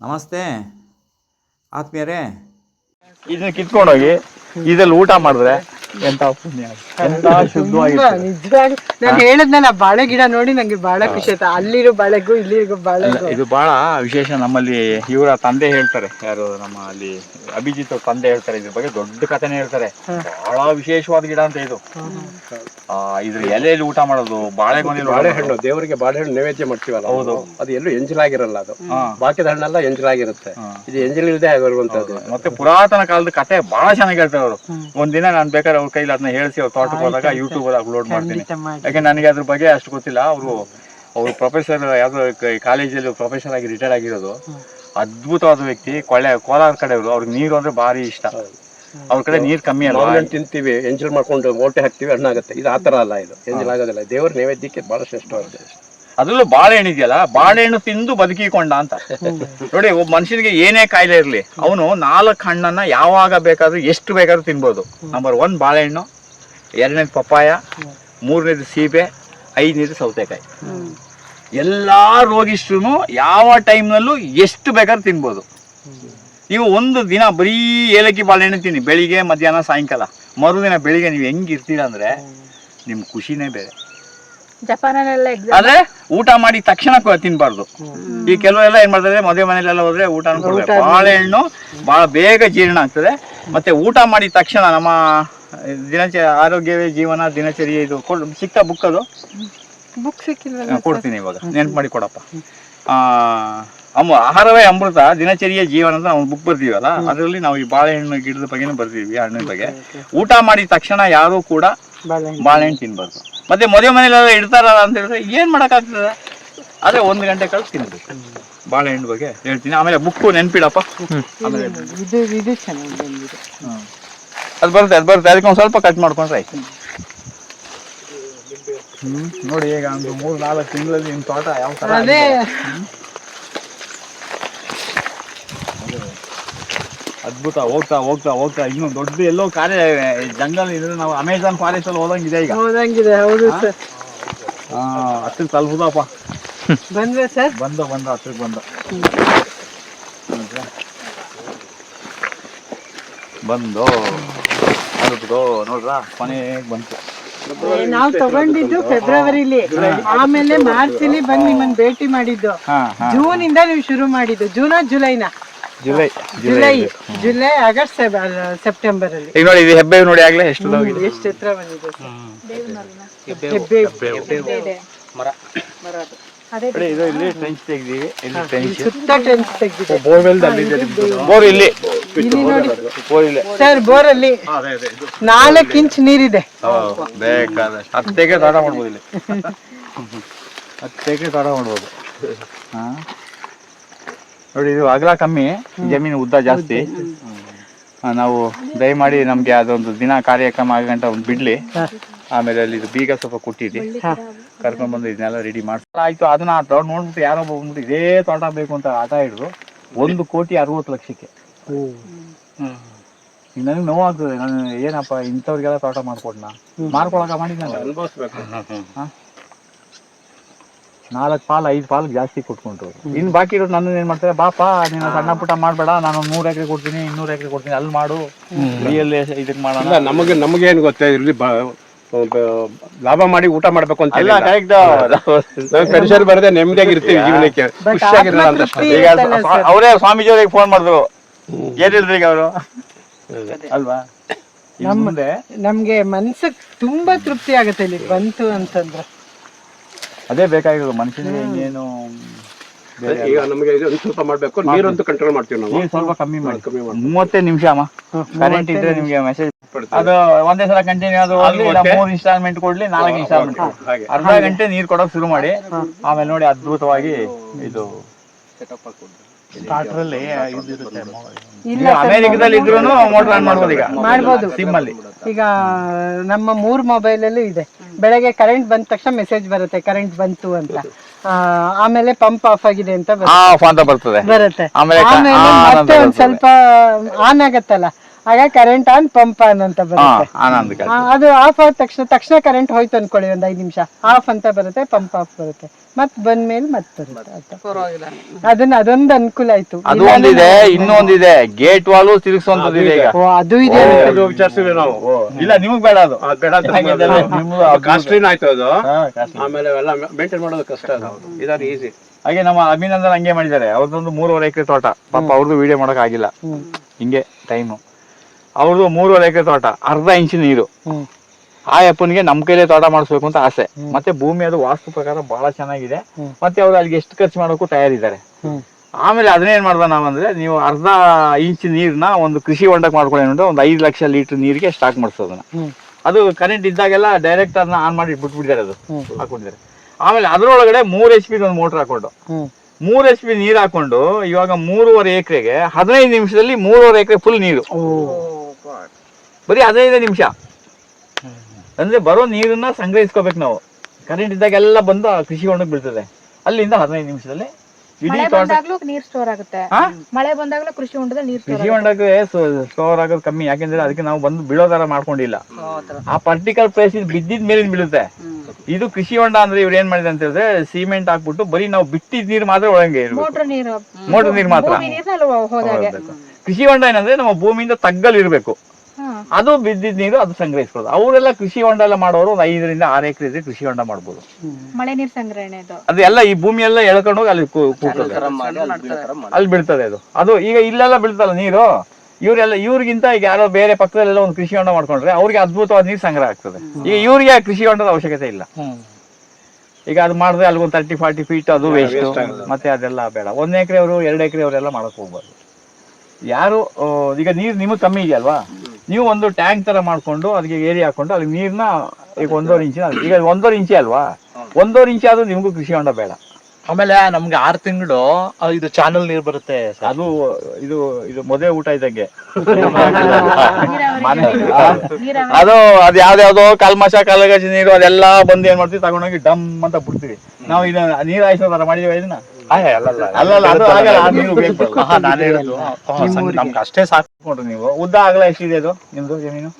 ನಮಸ್ತೆ. ಆತ್ಮೀಯರೇ. ಇದನ್ನ ಕಿತ್ಕೊಂಡೋಗಿ ಇದ್ರಲ್ಲಿ ಊಟ ಮಾಡಿದ್ರೆ ಎಂತ ಪುಣ್ಯ. ಎಂತ ಶುದ್ಧವಾಗಿರ್ತದೆ ನಿಜವಾಗಿ ನಾನು ಹೇಳದ್ನಲ್ಲ ಬಾಳೆ ಗಿಡ ನೋಡಿ ನಂಗೆ ಬಹಳ ಖುಷಿ ಆಯ್ತು. ಅಲ್ಲಿರೋ ಬಾಳೆಗೂ ಇಲ್ಲಿರೋ ಬಾಳೆಗೂ. ಇದು ಬಹಳ ವಿಶೇಷ ನಮ್ಮಲ್ಲಿ ಇವರ ತಂದೆ ಹೇಳ್ತಾರೆ. ಯಾರು ನಮ್ಮ ಅಲ್ಲಿ ಅಭಿಜಿತ್ ಅವ್ರ ತಂದೆ ಹೇಳ್ತಾರೆ ಇದ್ರ ಬಗ್ಗೆ ದೊಡ್ಡ ಕಥೆನೇ ಹೇಳ್ತಾರೆ. ಬಹಳ ವಿಶೇಷವಾದ ಗಿಡ ಅಂತ ಇದು. ಆ, ಇದ್ರ ಎಲೆಯಲ್ಲಿ ಊಟ ಮಾಡೋದು ಬಾಳೆ ಬಾಳೆಹಣ್ಣು ದೇವರಿಗೆ ಬಾಳೆಹಣ್ಣು ನೈವೇದ್ಯ ಮಾಡ್ತೀವಲ್ಲ ಹೌದು. ಅದು ಎಲ್ಲೂ ಎಂಜಲಾಗಿರಲ್ಲ ಅದು. ಬಾಕಿದ ಹಣ್ಣೆಲ್ಲ ಎಂಜಲಾಗಿರುತ್ತೆ ಇದು ಇದು ಎಂಜಲಿಲ್ಲದೆ ಆಗಿರುವಂತದ್ದು ಮತ್ತೆ ಪುರಾತನ ಕಾಲದ ಕತೆ ಬಹಳ ಚೆನ್ನಾಗಿ ಹೇಳ್ತಾರೆ ಅವರು. ಒಂದಿನ ನಾನು ಬೇಕಾದ್ರೆ ಅವ್ರ ಕೈಲಿ ಅದನ್ನ ಹೇಳಿಸಿ ಅವ್ರ ತೋಟಕ್ಕೆ ಹೋದಾಗ ಯೂಟ್ಯೂಬ್ ಅಲ್ಲಿ ಅಪ್ಲೋಡ್ ಮಾಡ್ತೀನಿ. ಯಾಕೆ ನನಗೆ ಅದ್ರ ಬಗ್ಗೆ ಅಷ್ಟು ಗೊತ್ತಿಲ್ಲ. ಅವರು ಅವರು ಪ್ರೊಫೆಸರ್ ಯಾವ್ದೋ ಕಾಲೇಜಲ್ಲಿ ಪ್ರೊಫೆಸರ್ ಆಗಿ ರಿಟೈರ್ ಆಗಿರೋದು. ಅದ್ಭುತವಾದ ವ್ಯಕ್ತಿ ಕೊಳ್ಳೆ ಕೋಲಾರ ಕಡೆಯವರು. ಅವ್ರಿಗೆ ನೀರು ಅಂದ್ರೆ ಭಾರಿ ಇಷ್ಟ. ಅವ್ರ ಕಡೆ ನೀರು ಕಮ್ಮಿ ಅಲ್ಲ ತಿಂತೀವಿ ಎಂಜಲ್ ಮಾಡ್ಕೊಂಡು ಓಟೆ ಹಾಕ್ತಿವಿ ಹಣ್ಣಾಗುತ್ತೆ. ಇದು ಆತರ ಅಲ್ಲ ಇದು. ಎಂಜಲ್ ಆಗೋದಿಲ್ಲ. ದೇವರ ನೈವೇದ್ಯಕ್ಕೆ ಬಹಳ ಶ್ರೇಷ್ಠವಾಗಿದೆ ಅದ್ರಲ್ಲೂ ಬಾಳೆಹಣ್ಣು ಇದೆಯಲ್ಲ ಬಾಳೆಹಣ್ಣು ತಿಂದು ಬದುಕಿಕೊಂಡ ಅಂತ. ನೋಡಿ, ಒಬ್ಬ ಮನುಷ್ಯನಿಗೆ ಏನೇ ಕಾಯಿಲೆ ಇರಲಿ, ಅವನು ನಾಲ್ಕು ಹಣ್ಣನ್ನ ಯಾವಾಗ ಬೇಕಾದ್ರೂ ಎಷ್ಟು ಬೇಕಾದ್ರೂ ತಿನ್ಬೋದು. ನಂಬರ್ ಒನ್ ಬಾಳೆಹಣ್ಣು ಎರಡನೇದು ಪಪ್ಪಾಯ, ಮೂರನೇದು ಸೀಬೆ, ಐದನೇದು ಸೌತೆಕಾಯಿ. ಎಲ್ಲ ರೋಗಿಷ್ಟ್ರು ಯಾವ ಟೈಮ್ನಲ್ಲೂ ಎಷ್ಟು ಬೇಕಾದ್ರೂ ತಿನ್ಬೋದು. ನೀವು ಒಂದು ದಿನ ಬರೀ ಏಲಕ್ಕಿ ಬಾಳೆಹಣ್ಣು ತಿನ್ನಿ, ಬೆಳಿಗ್ಗೆ, ಮಧ್ಯಾಹ್ನ, ಸಾಯಂಕಾಲ. ಮರುದಿನ ಬೆಳಿಗ್ಗೆ ನೀವು ಹೆಂಗೆ ಇರ್ತೀರ ಅಂದ್ರೆ ನಿಮ್ಮ ಖುಷಿನೇ ಬೇರೆ. ಜಪಾನಲ್ಲೆಲ್ಲ ಎಕ್ಸಾಮ್ ಆದ್ರೆ ಊಟ ಮಾಡಿ ತಕ್ಷಣ ತಿನ್ಬಾರ್ದು. ಈ ಕೆಲವೆಲ್ಲ ಏನ್ ಮಾಡ್ತಾರೆ ಮದುವೆ ಮನೇಲೆಲ್ಲ ಹೋದ್ರೆ ಊಟ ಬಾಳೆಹಣ್ಣು ಬಹಳ ಬೇಗ ಜೀರ್ಣ ಆಗ್ತದೆ. ಮತ್ತೆ ಊಟ ಮಾಡಿ ತಕ್ಷಣ ನಮ್ಮ ದಿನಚರಿ ಆರೋಗ್ಯವೇ ಜೀವನ ದಿನಚರಿ ಇದು ಕೊಡ್ ಸಿಕ್ತಾ ಬುಕ್ ಅದು. ಬುಕ್ ಸಿಕ್ಕಿಲ್ಲ ಕೊಡ್ತೀನಿ ಇವಾಗ. ನೆನ್ಪು ಮಾಡಿ ಕೊಡಪ್ಪ. ಆ ಅಮ್ಮ ಆಹಾರವೇ ಅಮೃತ ದಿನಚರಿಯ ಜೀವನ ಅಂತ ನಾವು ಬುಕ್ ಬರ್ತೀವಲ್ಲ ಅದರಲ್ಲಿ ನಾವು ಈ ಬಾಳೆಹಣ್ಣು ಗಿಡದ ಬಗ್ಗೆನೂ ಬರ್ತೀವಿ ಹಣ್ಣಿನ ಬಗ್ಗೆ. ಊಟ ಮಾಡಿದ ತಕ್ಷಣ ಯಾರು ಕೂಡ ಬಾಳೆಹಣ್ಣು ಬಾಳೆಹಣ್ಣು ತಿನ್ಬಾರ್ದು. ಮತ್ತೆ ಮದುವೆ ಮನೇಲೆಲ್ಲ ಇಡ್ತಾರಲ್ಲ ಅಂತ ಹೇಳಿದ್ರೆ ಏನ್ ಮಾಡಕ್ಕಾಗ್ತದೆ? ಅದೇ ಒಂದು ಗಂಟೆ ಕಳಿಸ್ತೀನಿ ಬಾಳೆಹಣ್ಣು ಬಗ್ಗೆ ಹೇಳ್ತೀನಿ. ಆಮೇಲೆ ಬುಕ್ಕು ನೆನ್ಪಿಡಪ್ಪ. ಆಮೇಲೆ ಇದು ಇದು ಚೆನ್ನಾಗಿ ಬಂದಿದೆ. ಅದು ಬರುತ್ತೆ ಅದು ಬರುತ್ತೆ. ಅದಕ್ಕೆ ಒಂದು ಸ್ವಲ್ಪ ಕಟ್ ಮಾಡ್ಕೊಂಡ್ರೆ ಆಯ್ತು. ಹ್ಮ್. ನೋಡಿ ಈಗ ಒಂದು ಮೂರು ನಾಲ್ಕು ತಿಂಗಳಲ್ಲಿ ನಿಮ್ಮ ತೋಟ ಯಾವ ತರ ಅದೇ. ಅದ್ಭುತ ಹೋಗ್ತಾ ಹೋಗ್ತಾ ಹೋಗ್ತಾ. ಇನ್ನು ದೊಡ್ಡ ಎಲ್ಲೋ ಕಾರ್ಯ ಜಂಗಲ್ ಇದ್ರೆ ನಾವು ಅಮೆಝಾನ್ ಫಾರೆಸ್ಟ್ ಅಲ್ಲಿ ಹೋದಂಗಿದೆ ಈಗ. ಹೋದಂಗಿದೆ ಹೌದು ಸರ್. ಹಾ ತಲುಪುದಪ್ಪ ಬಂದ್ರೆ ಸರ್? ಬಂದ ಬಂದ ಹತ್ರಕ್ಕೆ ಬಂದ. ಬಂದು ತಲುಪ್ದು ನೋಡ್ರಾ ಕೊನೆಗೆ ಬಂತು. ನಾವು ತಗೊಂಡಿದ್ದು ಫೆಬ್ರವರಿಲಿ ಆಮೇಲೆ ಮಾರ್ಚ್ ಅಲ್ಲಿ ಬಂದು ನಿಮ್ಮನ್ನ ಭೇಟಿ ಮಾಡಿದ್ದು. ಜೂನ್ ಇಂದ ನೀವು ಶುರು ಮಾಡಿದ್ದು. June ಜುಲೈನ July July July August September ಅಲ್ಲಿ ಈಗ ನೋಡಿ ಇದು ಹೆಬ್ಬೆ ನೋಡಿ ಆಗ್ಲೇ ಎಷ್ಟು ಹೋಗಿದೆ ಎಷ್ಟು ಎತ್ತರ ಬಂದಿದೆ ಹೆಬ್ಬೆ ಮರ. ಅದು. ನೋಡಿ ಇದು ಇಲ್ಲಿ ಟ್ರೆಂಚ್ ತೆಗ್ದೀವಿ ಇಲ್ಲಿ ಟ್ರೆಂಚ್ ಸುತ್ತ ಟೆನ್ಸ್ ತೆಗ್ದಿದೆ. ಬೋರ್ ಇಲ್ಲಿ. ಇಲ್ಲಿ ನೋಡಿ. ಬೋರ್ ಇಲ್ಲಿ. ಸರ್ ಬೋರ್ ಅಲ್ಲಿ ನಾಲ್ಕು ಇಂಚ್ ನೀರಿದೆ. ಬೇಕಾದಷ್ಟು. ಹತ್ತಕ್ಕೆ ತಡ ಮಾಡ್ಬೋದು ಇಲ್ಲಿ. ಹತ್ತೆಗೆ ತಡ ಮಾಡ್ಬೋದು. ಹಾ. ನೋಡಿ ಇದು ಅಗಲ ಕಮ್ಮಿ ಜಮೀನು ಉದ್ದ ಜಾಸ್ತಿ. ನಾವು ದಯಮಾಡಿ ನಮ್ಗೆ ಅದೊಂದು ದಿನ ಕಾರ್ಯಕ್ರಮ ಆಗಂಟ ಒಂದು ಬಿಡ್ಲಿ. ಆಮೇಲೆ ಅಲ್ಲಿ ಇದು ಬೀಗ ಸ್ವಲ್ಪ ಕೊಟ್ಟಿದ್ವಿ ಕರ್ಕೊಂಡ್ ಬಂದು ಇದನ್ನೆಲ್ಲ ರೆಡಿ ಮಾಡ್ಸಲ್ಲ ಆಯ್ತು ಅದನ್ನ ಆ ತೋಟ ನೋಡ್ಬಿಟ್ಟು ಯಾರೋ ಒಬ್ಬ ಬಂದ್ಬಿಟ್ಟು ಇದೇ ತೋಟ ಬೇಕು ಅಂತ ಆಟ ಹಿಡಿದು ಒಂದು ಕೋಟಿ ಅರವತ್ತು ಲಕ್ಷಕ್ಕೆ. ನನಗೆ ನೋವಾಗ್ತದೆ. ನಾನು ಏನಪ್ಪ ಇಂಥವ್ರಿಗೆಲ್ಲ ತೋಟ ಮಾಡ್ಕೊಡ್ನಾ? ಮಾಡ್ಕೊಳಕ ಮಾಡಿದ್ನಲ್ಲ. ಅನುಭವಿಸ್ಬೇಕು ನಾಲ್ಕು ಪಾಲು ಐದು ಪಾಲು ಜಾಸ್ತಿ ಕೊಟ್ಕೊಂಡ್ರು. ಇನ್ನು ಬಾಕಿ ಇರೋದು ನನ್ನ ಏನ್ ಮಾಡ್ತಾರೆ ಬಾಪ ನೀನು ಸಣ್ಣ ಪುಟ್ಟ ಮಾಡ್ಬೇಡ ನಾನು ನೂರು ಎಕರೆ ಕೊಡ್ತೀನಿ ಇನ್ನೂರು ಎಕರೆ ಕೊಡ್ತೀನಿ ಅಲ್ಲಿ ಮಾಡು. ರಿಯಲ್ ಇದಕ್ಕೆ ಮಾಡೋಣ. ಇಲ್ಲ ನಮಗೆ ನಮಗೆ ಏನು ಗೊತ್ತಾ ಇರ್ಲಿ ಲಾಭ ಮಾಡಿ ಊಟ ಮಾಡ್ಬೇಕು ಅಂತ ಇಲ್ಲ ಕರೆಕ್ಟ್ ಪೆನ್ಷನ್ ಬರದೆ ನೆಮ್ಮದಿಯಾಗಿ ಇರ್ತೀವಿ ಜೀವನಕ್ಕೆ. ಅವರೇ ಖುಷಿಯಾಗಿರಲ್ಲ ಅಂತ. ಆತ್ಮತೃಪ್ತಿ ಈಗ ಇರುತ್ತಲ್ಲ ಸರ್. ಅವರೇ ಫೋನ್ ಮಾಡಿದ್ರು. ಏನ್ ಹೇಳಿದ್ರು ಈಗ ಅವರು? ಅಲ್ವಾ? ನಮ್ದೆ ಮುಂದೆ ನಮ್ಗೆ ಮನ್ಸಕ್ ತುಂಬಾ ತೃಪ್ತಿ ಆಗುತ್ತೆ ಇಲ್ಲಿ ಬಂತು ಅಂತಂದ್ರೆ. ಅದೇ ಬೇಕಾಗಿರೋದು ಮನುಷ್ಯನಿಗೆ ಇನ್ನೇನು ಈಗ ನಮಗೆ ಇದು ಒಂದ್ ಸ್ವಲ್ಪ ಮಾಡ್ಬೇಕು. ನೀರಂತೂ ಕಂಟ್ರೋಲ್ ಮಾಡ್ತೀವಿ ನಾವು. ನೀರು ಸ್ವಲ್ಪ ಕಮ್ಮಿ ಮಾಡಿ. ಕಮ್ಮಿ ಮಾಡಿ ಮೂವತ್ತೇ ನಿಮಿಷ ಅಮ್ಮ. ಕರೆಂಟ್ ಇದ್ರೆ ನಿಮಗೆ ಮೆಸೇಜ್ ಅದು ಒಂದೇ ಸಲ ಕಂಟಿನ್ಯೂ ಅದು ಮೂರು ಇನ್ಸ್ಟಾಲ್ಮೆಂಟ್ ಕೊಡ್ಲಿ ನಾಲ್ಕು ಇನ್ಸ್ಟಾಲ್ಮೆಂಟ್ ಅರ್ಧ ಗಂಟೆ ನೀರ್ ಕೊಡೋಕೆ ಶುರು ಮಾಡಿ. ಆಮೇಲೆ ನೋಡಿ ಅದ್ಭುತವಾಗಿ ಇದು ಇಲ್ಲ ಈಗ ಅಮೆರಿಕದಲ್ಲಿ ಇದ್ರು ಮೋಟರ್ ಆನ್ ಮಾಡ್ಬೋದು ಈಗ. ಮಾಡ್ಬೋದು. ಸಿಮ್ ಅಲ್ಲಿ ಈಗ ನಮ್ಮ ಮೂರ್ ಮೊಬೈಲ್ ಅಲ್ಲೂ ಇದೆ. ಬೆಳಗ್ಗೆ ಕರೆಂಟ್ ಬಂದ ತಕ್ಷಣ ಮೆಸೇಜ್ ಬರುತ್ತೆ ಕರೆಂಟ್ ಬಂತು ಅಂತ. ಆ, ಆಮೇಲೆ ಪಂಪ್ ಆಫ್ ಆಗಿದೆ ಅಂತ ಬರುತ್ತೆ. ಆಫ್ ಅಂತ ಬರ್ತದೆ. ಬರುತ್ತೆ. ಆಮೇಲೆ ಮತ್ತೆ ಒಂದ್ ಸ್ವಲ್ಪ ಆನ್ ಆಗತ್ತಲ್ಲ. ಆಗ ಕರೆಂಟ್ ಆನ್ ಪಂಪ್ ಆನ್ ಅಂತ ಬರುತ್ತೆ. ಆನಂದ್ ಆ, ಅದು ಆಫ್ ಆದ ತಕ್ಷಣ ತಕ್ಷಣ ಕರೆಂಟ್ ಹೋಯ್ತು ಅನ್ಕೊಳ್ಳಿ ಒಂದ್ ಐದ್ ನಿಮಿಷ. ಆಫ್ ಅಂತ ಬರುತ್ತೆ ಪಂಪ್ ಆಫ್ ಬರುತ್ತೆ. ಮತ್ ಬಂದ್ಮೇಲೆ ಮತ್ ಬರುತ್ತೆ. ಅದನ್ನ ಅದೊಂದ್ ಅನುಕೂಲ ಆಯ್ತು. ಅದು ಒಂದಿದೆ ಇನ್ನೊಂದಿದೆ. ಗೇಟ್ ವಾಲು ತಿರುಗಿಸುವಂತದ್ದು ಈಗ. ಓ ಅದು ಇದೆ. ಅದು ವಿಚಾರಿಸಿದ್ವಿ ನಾವು. ಇಲ್ಲ ನಿಮಗ್ ಬೇಡ ಅದು. ಅದ್ ಬೇಡ ಅಂತ ಅದು- ಕಾಸ್ಟ್ಲಿನ ಆಯ್ತು ಅದು. ಆಮೇಲೆ ಎಲ್ಲ ಮೇಂಟೈನ್ ಮಾಡೋದು ಕಷ್ಟ ಅದು. ಇದಾದ್ರೆ ಈಸಿ ಹಾಗೆ ನಮ್ಮ ಅಭಿನಂದನ್ ಹಂಗೆ ಮಾಡಿದ್ದಾರೆ. ಅವ್ರದ್ದೊಂದು ಮೂರುವರೆ ಎಕರೆ ತೋಟ. ಪಾಪ ಅವ್ರದ್ದು ವಿಡಿಯೋ ಮಾಡಕ್ ಆಗಿಲ್ಲ. ಹಿಂಗೆ ಟೈಮು ಅವ್ರದ್ದು ಮೂರುವರೆ ಎಕರೆ ತೋಟ ಅರ್ಧ ಇಂಚು ನೀರು. ಆ ಅಪ್ಪನಿಗೆ ನಮ್ ಕೈಲೇ ತೋಟ ಮಾಡಿಸ್ಬೇಕು ಅಂತ ಆಸೆ. ಮತ್ತೆ ಭೂಮಿ ಅದು ವಾಸ್ತು ಪ್ರಕಾರ ಬಹಳ ಚೆನ್ನಾಗಿದೆ. ಮತ್ತೆ ಅವ್ರು ಅಲ್ಲಿಗೆ ಎಷ್ಟು ಖರ್ಚು ಮಾಡೋಕ್ಕೂ ತಯಾರಿದ್ದಾರೆ. ಆಮೇಲೆ ಅದನ್ನೇನ್ ಮಾಡ್ದ ನಾವಂದ್ರೆ ನೀವು ಅರ್ಧ ಇಂಚ್ ನೀರ್ನ ಒಂದು ಕೃಷಿ ಹೊಂಡಕ್ ಮಾಡ್ಕೊಳ್ಳಿ ಅಂದ್ರೆ ಒಂದು ಐದು ಲಕ್ಷ ಲೀಟರ್ ನೀರಿಗೆ ಸ್ಟಾಕ್ ಮಾಡಿಸೋದನ್ನ ಅದು ಕರೆಂಟ್ ಇದ್ದಾಗೆಲ್ಲ ಡೈರೆಕ್ಟ್ ಅದನ್ನ ಆನ್ ಮಾಡಿ ಬಿಟ್ಬಿಟ್ಟಿದ್ದಾರೆ ಅದು. ಹಾಕೊಂಡಿದ್ದಾರೆ. ಆಮೇಲೆ ಅದರೊಳಗಡೆ ಮೂರ್ ಎಚ್ ಪಿ ಒಂದು ಮೋಟರ್ ಹಾಕೊಂಡು. ಮೂರ್ ಎಚ್ ಪಿ ನೀರ್ ಹಾಕೊಂಡು ಇವಾಗ ಮೂರುವರೆ ಎಕರೆಗೆ ಹದಿನೈದು ನಿಮಿಷದಲ್ಲಿ ಮೂರುವರೆ ಎಕರೆ ಫುಲ್ ನೀರು. ಬರೀ ಹದಿನೈದು ನಿಮಿಷ. ಅಂದ್ರೆ ಬರೋ ನೀರನ್ನ ಸಂಗ್ರಹಿಸ್ಕೋಬೇಕು ನಾವು. ಕರೆಂಟ್ ಇದ್ದಾಗೆಲ್ಲ ಬಂದು ಆ ಕೃಷಿ ಹೊಣಕ್ಕೆ ಬೀಳ್ತದೆ. ಅಲ್ಲಿಂದ ಹದಿನೈದು ನಿಮಿಷದಲ್ಲಿ ಇಡೀ ಮಳೆ ತೋಟ ನೀರ್ ಸ್ಟೋರ್ ಆಗುತ್ತೆ. ಮಳೆ ಬಂದಾಗ್ಲೂ ಕೃಷಿ ಹೊಂಡದಲ್ಲಿ ನೀರ್ ಸ್ಟೋರ್ ಕೃಷಿ ಹೊಂಡಕ್ಕೆ ಸ್ಟೋರ್ ಆಗೋದು ಕಮ್ಮಿ. ಯಾಕೆಂದ್ರೆ ಅದಕ್ಕೆ ನಾವು ಬಂದು ಬೀಳೋ ತರ ಮಾಡ್ಕೊಂಡಿಲ್ಲ. ಆ ಪರ್ಟಿಕಲ್ ಪ್ಲೇಸ್ ಬಿದ್ದಿದ ಮೇಲಿಂದ ಬೀಳುತ್ತೆ. ಇದು ಕೃಷಿ ಹೊಂಡ ಅಂದ್ರೆ ಇವ್ರು ಏನ್ ಮಾಡಿದೆ ಅಂತ ಹೇಳಿದ್ರೆ ಸಿಮೆಂಟ್ ಹಾಕ್ಬಿಟ್ಟು ಬರೀ ನಾವು ಬಿಟ್ಟಿದ್ ನೀರು ಮಾತ್ರ ಒಳಗೆ ಮೋಟ್ರ್ ನೀರು. ಮೋಟರ್ ನೀರು ಮಾತ್ರ. ಕೃಷಿ ಹೊಂಡ ಏನಂದ್ರೆ ನಮ್ಮ ಭೂಮಿಯಿಂದ ತಗ್ಗಲ್ ಇರ್ಬೇಕು ಅದು ಬಿದ್ದಿದ್ ನೀರು ಅದು ಸಂಗ್ರಹಿಸ್ಕೊಳ್ಳೋದು. ಅವರೆಲ್ಲ ಕೃಷಿ ಹೊಂಡ ಎಲ್ಲ ಮಾಡೋರು ಒಂದು ಐದರಿಂದ ಆರು ಎಕರೆ ಇದ್ರೆ ಕೃಷಿ ಹೊಂಡ ಮಾಡ್ಬೋದು. ಮಳೆ ನೀರು ಸಂಗ್ರಹಣೆ ಅದು. ಎಲ್ಲ ಈ ಭೂಮಿ ಎಲ್ಲ ಎಳ್ಕೊಂಡು ಹೋಗಿ ಅಲ್ಲಿ ಕೂರ್ತದೆ ಅಲ್ಲಿ ಬೀಳ್ತದೆ ಅದು. ಅದು ಈಗ ಇಲ್ಲೆಲ್ಲ ಬೀಳ್ತಲ್ಲ ನೀರು? ಇವರೆಲ್ಲ ಇವ್ರಿಗಿಂತ ಈಗ ಯಾರೋ ಬೇರೆ ಪಕ್ಕದಲ್ಲೆಲ್ಲ ಒಂದು ಕೃಷಿ ಹೊಂಡ ಮಾಡ್ಕೊಂಡ್ರೆ ಅವ್ರಿಗೆ ಅದ್ಭುತವಾದ ನೀರು ಸಂಗ್ರಹ ಆಗ್ತದೆ. ಈಗ ಇವ್ರಿಗೆ ಕೃಷಿ ಹೊಂಡದ ಅವಶ್ಯಕತೆ ಇಲ್ಲ. ಈಗ ಅದು ಮಾಡಿದ್ರೆ ಅಲ್ಲಿಗೊಂದು ತರ್ಟಿ ಫಾರ್ಟಿ ಫೀಟ್ ಅದು ವೇಸ್ಟ್ ಮತ್ತೆ ಅದೆಲ್ಲ ಬೇಡ. ಒಂದ್ ಎಕರೆ ಅವರು ಎರಡು ಎಕರೆ ಅವರೆಲ್ಲ ಮಾಡಕ್ ಹೋಗ್ಬಾರ್ದು. ಯಾರು ಈಗ ನೀರು ನಿಮಗೆ ಕಮ್ಮಿ ಇದೆಯಲ್ವಾ? ನೀವು ಒಂದು ಟ್ಯಾಂಕ್ ತರ ಮಾಡ್ಕೊಂಡು ಅದಕ್ಕೆ ಏರಿ ಹಾಕೊಂಡು ಅದಕ್ಕೆ ನೀರ್ನ ಈಗ ಒಂದೂವರೆ ಇಂಚಿನ ಈಗ ಒಂದೂವರೆ ಇಂಚಿ ಅಲ್ವಾ? ಒಂದೂವರೆ ಇಂಚಿ ಆದ್ರೂ ನಿಮಗೂ ಕೃಷಿ ಹೊಂಡ ಬೇಡ. ಆಮೇಲೆ ನಮ್ಗೆ ಆರು ತಿಂಗಳು ಇದು ಚಾನಲ್ ನೀರ್ ಬರುತ್ತೆ ಅದು ಇದು ಇದು ಮದುವೆ ಊಟ ಇದ್ದಂಗೆ. ಅದು ಅದ್ ಯಾವ್ದ್ಯಾವ್ದೋ ಕಲ್ಮಶ ಕಲಗಜಿ ನೀರು ಅದೆಲ್ಲ ಬಂದು ಏನ್ ಮಾಡ್ತೀವಿ ತಗೊಂಡೋಗಿ ಡಮ್ ಅಂತ ಬಿಡ್ತೀವಿ. ನಾವು ಇದನ್ನ ನೀರ್ ಹಾಯಿಸೋ ತರ ಮಾಡಿದೀವಿ ಇದನ್ನ? ಅಲ್ಲಲ್ಲ ಅದು ಆಗಲ್ಲ ನಾನ್ ಹೇಳುದು ನಮ್ಗೆ ಅಷ್ಟೇ ಸಾಕು ನೋಡ್ರಿ ನೀವು ಉದ್ದ ಆಗಲ್ಲ ಎಷ್ಟಿದೆ ಅದು ನಿಮ್ದು ಜಮೀನು